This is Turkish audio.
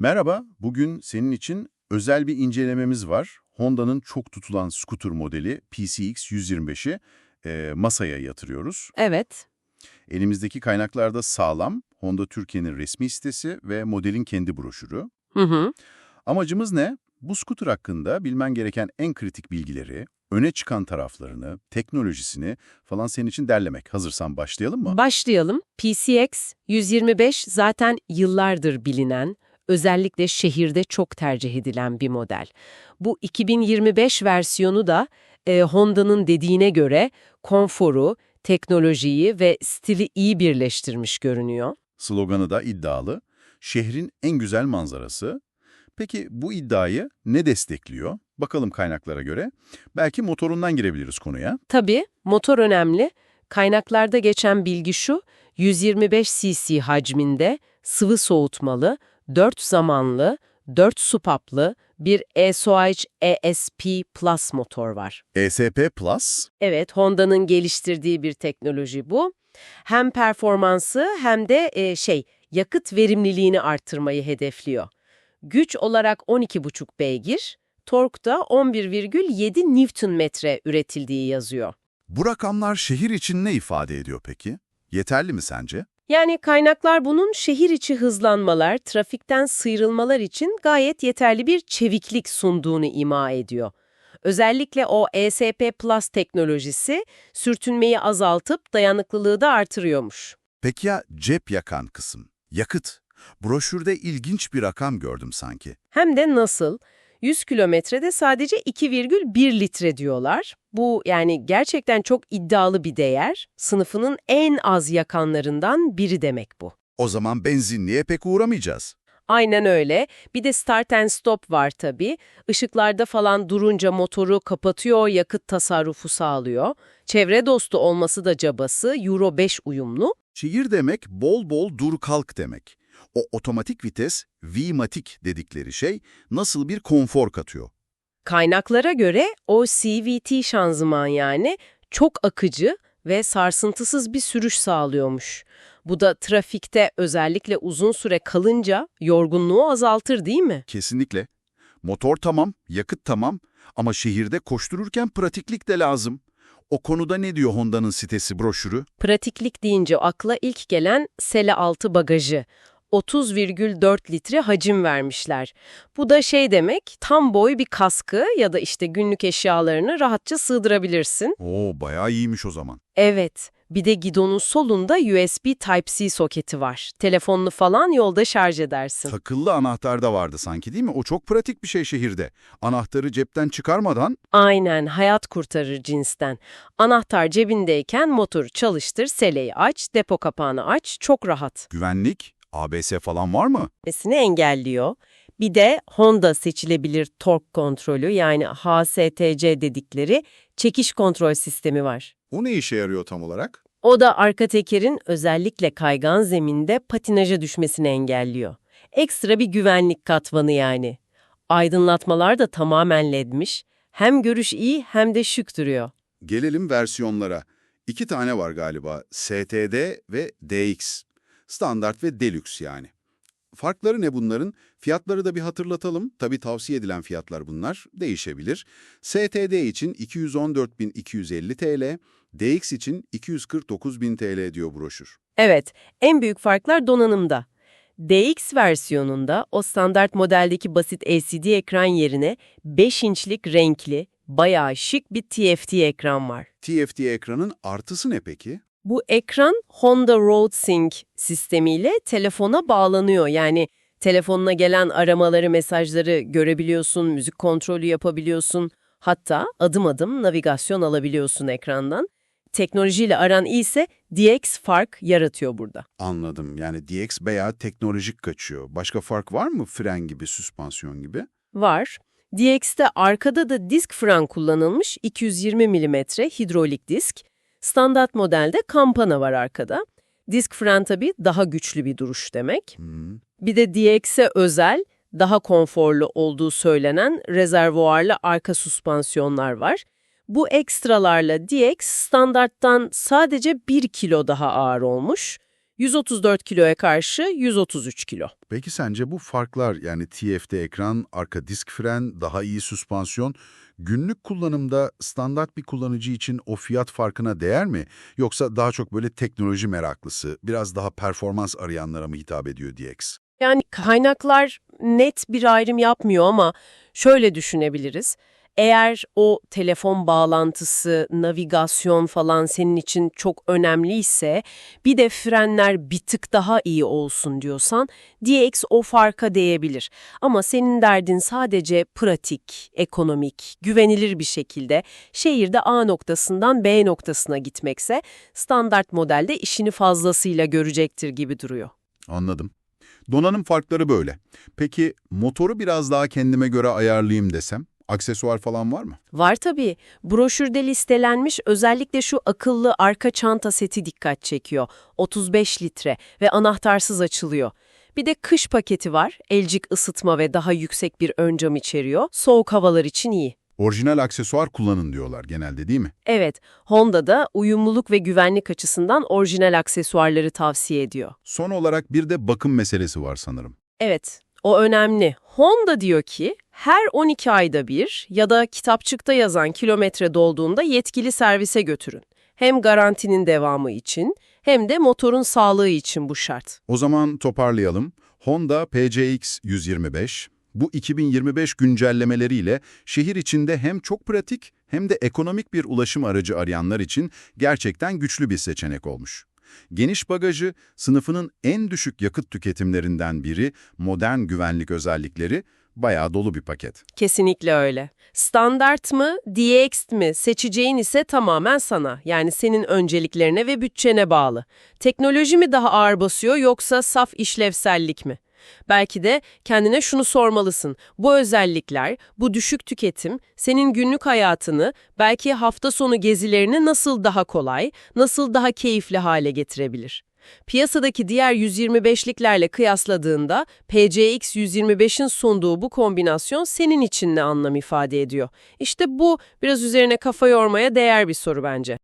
Merhaba, bugün senin için özel bir incelememiz var. Honda'nın çok tutulan scooter modeli PCX 125'i e, masaya yatırıyoruz. Evet. Elimizdeki kaynaklarda sağlam, Honda Türkiye'nin resmi sitesi ve modelin kendi broşürü. Hı hı. Amacımız ne? Bu scooter hakkında bilmen gereken en kritik bilgileri, öne çıkan taraflarını, teknolojisini falan senin için derlemek. Hazırsan başlayalım mı? Başlayalım. PCX 125 zaten yıllardır bilinen, özellikle şehirde çok tercih edilen bir model. Bu 2025 versiyonu da e, Honda'nın dediğine göre konforu, teknolojiyi ve stili iyi birleştirmiş görünüyor. Sloganı da iddialı. Şehrin en güzel manzarası. Peki bu iddiayı ne destekliyor? Bakalım kaynaklara göre. Belki motorundan girebiliriz konuya. Tabii motor önemli. Kaynaklarda geçen bilgi şu, 125 cc hacminde sıvı soğutmalı, 4 zamanlı, 4 supaplı bir ESOH ESP Plus motor var. ESP Plus, Evet, Honda'nın geliştirdiği bir teknoloji bu. Hem performansı hem de e, şey yakıt verimliliğini arttırmayı hedefliyor. Güç olarak 12,5 beygir, torkta 11,7 Nm üretildiği yazıyor. bu rakamlar şehir için ne ifade ediyor peki? Yeterli mi sence? Yani kaynaklar bunun şehir içi hızlanmalar, trafikten sıyrılmalar için gayet yeterli bir çeviklik sunduğunu ima ediyor. Özellikle o ESP Plus teknolojisi sürtünmeyi azaltıp dayanıklılığı da artırıyormuş. Peki ya cep yakan kısım? Yakıt. Broşürde ilginç bir rakam gördüm sanki. Hem de nasıl? 100 kilometrede sadece 2,1 litre diyorlar. Bu yani gerçekten çok iddialı bir değer. Sınıfının en az yakanlarından biri demek bu. O zaman benzinliğe pek uğramayacağız. Aynen öyle. Bir de start and stop var tabii. Işıklarda falan durunca motoru kapatıyor, yakıt tasarrufu sağlıyor. Çevre dostu olması da cabası, Euro 5 uyumlu. Şehir demek bol bol dur kalk demek. O otomatik vites, V-matik dedikleri şey nasıl bir konfor katıyor? Kaynaklara göre o CVT şanzıman yani çok akıcı ve sarsıntısız bir sürüş sağlıyormuş. Bu da trafikte özellikle uzun süre kalınca yorgunluğu azaltır değil mi? Kesinlikle. Motor tamam, yakıt tamam ama şehirde koştururken pratiklik de lazım. O konuda ne diyor Honda'nın sitesi broşürü? Pratiklik deyince akla ilk gelen sele altı bagajı. 30,4 litre hacim vermişler. Bu da şey demek, tam boy bir kaskı ya da işte günlük eşyalarını rahatça sığdırabilirsin. Oo bayağı iyiymiş o zaman. Evet, bir de gidonun solunda USB Type-C soketi var. Telefonunu falan yolda şarj edersin. Takıllı anahtar da vardı sanki değil mi? O çok pratik bir şey şehirde. Anahtarı cepten çıkarmadan Aynen, hayat kurtarır cinsten. Anahtar cebindeyken motoru çalıştır, seleyi aç, depo kapağını aç, çok rahat. güvenlik, ABS falan var mı? Nesini engelliyor. Bir de Honda seçilebilir tork kontrolü yani HSTC dedikleri çekiş kontrol sistemi var. O ne işe yarıyor tam olarak? O da arka tekerin özellikle kaygan zeminde patinaja düşmesini engelliyor. Ekstra bir güvenlik katmanı yani. Aydınlatmalar da tamamen ledmiş. Hem görüş iyi hem de şık duruyor. Gelelim versiyonlara. İki tane var galiba. STD ve DX. Standart ve Deluxe yani. Farkları ne bunların? Fiyatları da bir hatırlatalım. Tabii tavsiye edilen fiyatlar bunlar. Değişebilir. STD için 214.250 TL, DX için 249.000 TL diyor broşür. Evet, en büyük farklar donanımda. DX versiyonunda o standart modeldeki basit LCD ekran yerine 5 inçlik renkli, bayağı şık bir TFT ekran var. TFT ekranın artısı ne peki? Bu ekran Honda Road Sync sistemiyle telefona bağlanıyor. Yani telefonuna gelen aramaları, mesajları görebiliyorsun, müzik kontrolü yapabiliyorsun. Hatta adım adım navigasyon alabiliyorsun ekrandan. Teknolojiyle aran iyiyse DX fark yaratıyor burada. Anladım. Yani DX bayağı teknolojik kaçıyor. Başka fark var mı fren gibi, süspansiyon gibi? Var. DX'te arkada da disk fren kullanılmış 220 mm hidrolik disk. Standart modelde kampana var arkada. Disk fren tabii daha güçlü bir duruş demek. Hmm. Bir de DX'e özel, daha konforlu olduğu söylenen rezervuarlı arka süspansiyonlar var. Bu ekstralarla DX standarttan sadece 1 kilo daha ağır olmuş. 134 kiloya karşı 133 kilo. Peki sence bu farklar yani TFT ekran, arka disk fren, daha iyi süspansiyon günlük kullanımda standart bir kullanıcı için o fiyat farkına değer mi? Yoksa daha çok böyle teknoloji meraklısı, biraz daha performans arayanlara mı hitap ediyor DX? Yani kaynaklar net bir ayrım yapmıyor ama şöyle düşünebiliriz. Eğer o telefon bağlantısı, navigasyon falan senin için çok önemliyse, bir de frenler bir tık daha iyi olsun diyorsan, DX o farka değebilir. Ama senin derdin sadece pratik, ekonomik, güvenilir bir şekilde şehirde A noktasından B noktasına gitmekse, standart modelde işini fazlasıyla görecektir gibi duruyor. Anladım. Donanım farkları böyle. Peki motoru biraz daha kendime göre ayarlayayım desem, aksesuar falan var mı? Var tabii. Broşürde listelenmiş özellikle şu akıllı arka çanta seti dikkat çekiyor. 35 litre ve anahtarsız açılıyor. Bir de kış paketi var. Elcik ısıtma ve daha yüksek bir ön cam içeriyor. Soğuk havalar için iyi. Orijinal aksesuar kullanın diyorlar genelde değil mi? Evet, Honda da uyumluluk ve güvenlik açısından orijinal aksesuarları tavsiye ediyor. Son olarak bir de bakım meselesi var sanırım. Evet, o önemli. Honda diyor ki her 12 ayda bir ya da kitapçıkta yazan kilometre dolduğunda yetkili servise götürün. Hem garantinin devamı için hem de motorun sağlığı için bu şart. O zaman toparlayalım. Honda PCX 125 bu 2025 güncellemeleriyle şehir içinde hem çok pratik hem de ekonomik bir ulaşım aracı arayanlar için gerçekten güçlü bir seçenek olmuş. Geniş bagajı, sınıfının en düşük yakıt tüketimlerinden biri, modern güvenlik özellikleri, bayağı dolu bir paket. Kesinlikle öyle. Standart mı, DX mi seçeceğin ise tamamen sana. Yani senin önceliklerine ve bütçene bağlı. Teknoloji mi daha ağır basıyor yoksa saf işlevsellik mi? Belki de kendine şunu sormalısın. Bu özellikler, bu düşük tüketim senin günlük hayatını, belki hafta sonu gezilerini nasıl daha kolay, nasıl daha keyifli hale getirebilir? Piyasadaki diğer 125'liklerle kıyasladığında PCX 125'in sunduğu bu kombinasyon senin için ne anlam ifade ediyor? İşte bu biraz üzerine kafa yormaya değer bir soru bence.